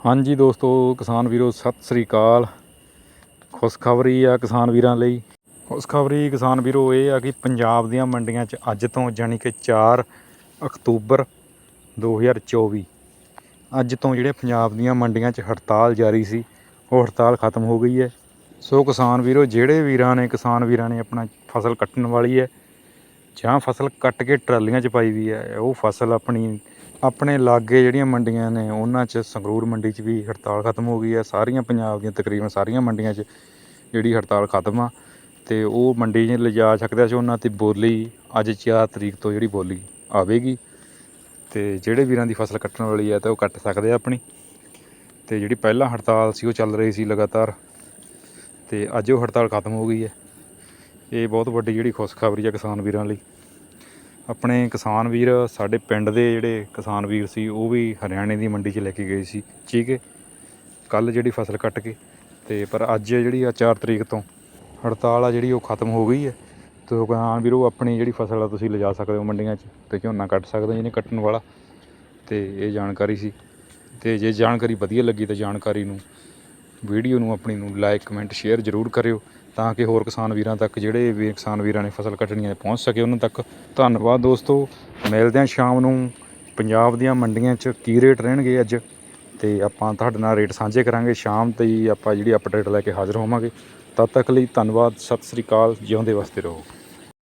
ਹਾਂਜੀ ਦੋਸਤੋ, ਕਿਸਾਨ ਵੀਰੋ, ਸਤਿ ਸ੍ਰੀ ਅਕਾਲ। ਖੁਸ਼ਖਬਰੀ ਆ ਕਿਸਾਨ ਵੀਰਾਂ ਲਈ। ਖੁਸ਼ਖਬਰੀ ਕਿਸਾਨ ਵੀਰੋ, ਇਹ ਆ ਕਿ ਪੰਜਾਬ ਦੀਆਂ ਮੰਡੀਆਂ 'ਚ ਅੱਜ ਤੋਂ ਯਾਨੀ ਕਿ 4 ਅਕਤੂਬਰ 2024 ਅੱਜ ਤੋਂ ਜਿਹੜੇ ਪੰਜਾਬ ਦੀਆਂ ਮੰਡੀਆਂ 'ਚ ਹੜਤਾਲ ਜਾਰੀ ਸੀ, ਉਹ ਹੜਤਾਲ ਖਤਮ ਹੋ ਗਈ ਹੈ। ਸੋ ਕਿਸਾਨ ਵੀਰੋ, ਜਿਹੜੇ ਵੀਰਾਂ ਨੇ, ਕਿਸਾਨ ਵੀਰਾਂ ਨੇ ਆਪਣਾ ਫਸਲ ਕੱਟਣ ਵਾਲੀ ਹੈ, ਜਾਂ ਫਸਲ ਕੱਟ ਕੇ ਟਰਾਲੀਆਂ 'ਚ ਪਾਈ ਵੀ ਹੈ, ਉਹ ਫਸਲ ਆਪਣੀ ਆਪਣੇ ਲਾਗੇ ਜਿਹੜੀਆਂ ਮੰਡੀਆਂ ਨੇ, ਉਹਨਾਂ 'ਚ ਸੰਗਰੂਰ ਮੰਡੀ 'ਚ ਵੀ ਹੜਤਾਲ ਖਤਮ ਹੋ ਗਈ ਹੈ। ਸਾਰੀਆਂ ਪੰਜਾਬ ਦੀਆਂ ਤਕਰੀਬਨ ਸਾਰੀਆਂ ਮੰਡੀਆਂ 'ਚ ਜਿਹੜੀ ਹੜਤਾਲ ਖਤਮ ਆ ਤੇ ਉਹ ਮੰਡੀ 'ਚ ਲਿਜਾ ਸਕਦੇ ਸੀ ਉਹਨਾਂ ਤੇ ਬੋਲੀ ਅੱਜ 4 ਤਰੀਕ ਤੋਂ ਜਿਹੜੀ ਬੋਲੀ ਆਵੇਗੀ ਤੇ ਜਿਹੜੇ ਵੀਰਾਂ ਦੀ ਫਸਲ ਕੱਟਣ ਵਾਲੀ ਹੈ ਤਾਂ ਉਹ ਕੱਟ ਸਕਦੇ ਆ ਆਪਣੀ। ਤੇ ਜਿਹੜੀ ਪਹਿਲਾਂ ਹੜਤਾਲ ਸੀ ਉਹ ਚੱਲ ਰਹੀ ਸੀ ਲਗਾਤਾਰ ਤੇ ਅੱਜ ਉਹ ਹੜਤਾਲ ਖਤਮ ਹੋ ਗਈ ਹੈ। ਇਹ ਬਹੁਤ ਵੱਡੀ ਜਿਹੜੀ ਖੁਸ਼ਖਬਰੀ ਹੈ ਕਿਸਾਨ ਵੀਰਾਂ ਲਈ। ਆਪਣੇ ਕਿਸਾਨ ਵੀਰ, ਸਾਡੇ ਪਿੰਡ ਦੇ ਜਿਹੜੇ ਕਿਸਾਨ ਵੀਰ ਸੀ, ਉਹ ਵੀ ਹਰਿਆਣੇ ਦੀ ਮੰਡੀ 'ਚ ਲੈ ਕੇ ਗਏ ਸੀ, ਠੀਕ ਹੈ? ਕੱਲ ਜਿਹੜੀ ਫਸਲ ਕੱਟ ਕੇ ਤੇ ਪਰ ਅੱਜ ਜਿਹੜੀ ਆ 4 ਤਰੀਕ ਤੋਂ ਹੜਤਾਲ ਆ ਜਿਹੜੀ, ਉਹ ਖਤਮ ਹੋ ਗਈ ਹੈ। ਤੇ ਕਿਸਾਨ ਵੀਰੋ, ਆਪਣੀ ਜਿਹੜੀ ਫਸਲ ਆ ਤੁਸੀਂ ਲਿਜਾ ਸਕਦੇ ਹੋ ਮੰਡੀਆਂ 'ਚ ਤੇ ਝੋਨਾ ਕੱਟ ਸਕਦੇ ਜਿਹਨੇ ਕੱਟਣ ਵਾਲਾ। ਤੇ ਇਹ ਜਾਣਕਾਰੀ ਸੀ। ਤੇ ਜੇ ਜਾਣਕਾਰੀ ਵਧੀਆ ਲੱਗੀ ਤਾਂ ਜਾਣਕਾਰੀ ਨੂੰ, ਵੀਡੀਓ ਨੂੰ, ਆਪਣੀ ਨੂੰ ਲਾਈਕ, ਕਮੈਂਟ, ਸ਼ੇਅਰ ਜ਼ਰੂਰ ਕਰਿਓ। ਤਾਂ ਕਿ ਹੋਰ ਕਿਸਾਨ ਵੀਰਾਂ ਤੱਕ, ਜਿਹੜੇ ਵੀ ਕਿਸਾਨ ਵੀਰਾਂ ਨੇ ਫਸਲ ਕੱਟਣੀ ਹੈ, ਪਹੁੰਚ ਸਕੇ ਉਹਨਾਂ ਤੱਕ। ਧੰਨਵਾਦ ਦੋਸਤੋ। ਮਿਲਦੇ ਹਾਂ ਸ਼ਾਮ ਨੂੰ। ਪੰਜਾਬ ਦੀਆਂ ਮੰਡੀਆਂ 'ਚ ਕੀ ਰੇਟ ਰਹਿਣਗੇ ਅੱਜ? ਤੇ ਆਪਾਂ ਤੁਹਾਡੇ ਨਾਲ ਰੇਟ ਸਾਂਝੇ ਕਰਾਂਗੇ। ਸ਼ਾਮ ਤੇ ਹੀ ਆਪਾਂ ਜਿਹੜੀ ਅਪਡੇਟ ਲੈ ਕੇ ਹਾਜ਼ਰ ਹੋਵਾਂਗੇ। ਤਦ ਤੱਕ ਲਈ ਧੰਨਵਾਦ। ਸਤਿ ਸ੍ਰੀ ਅਕਾਲ। ਜਿਉਂਦੇ ਵਸਦੇ ਰਹੋ।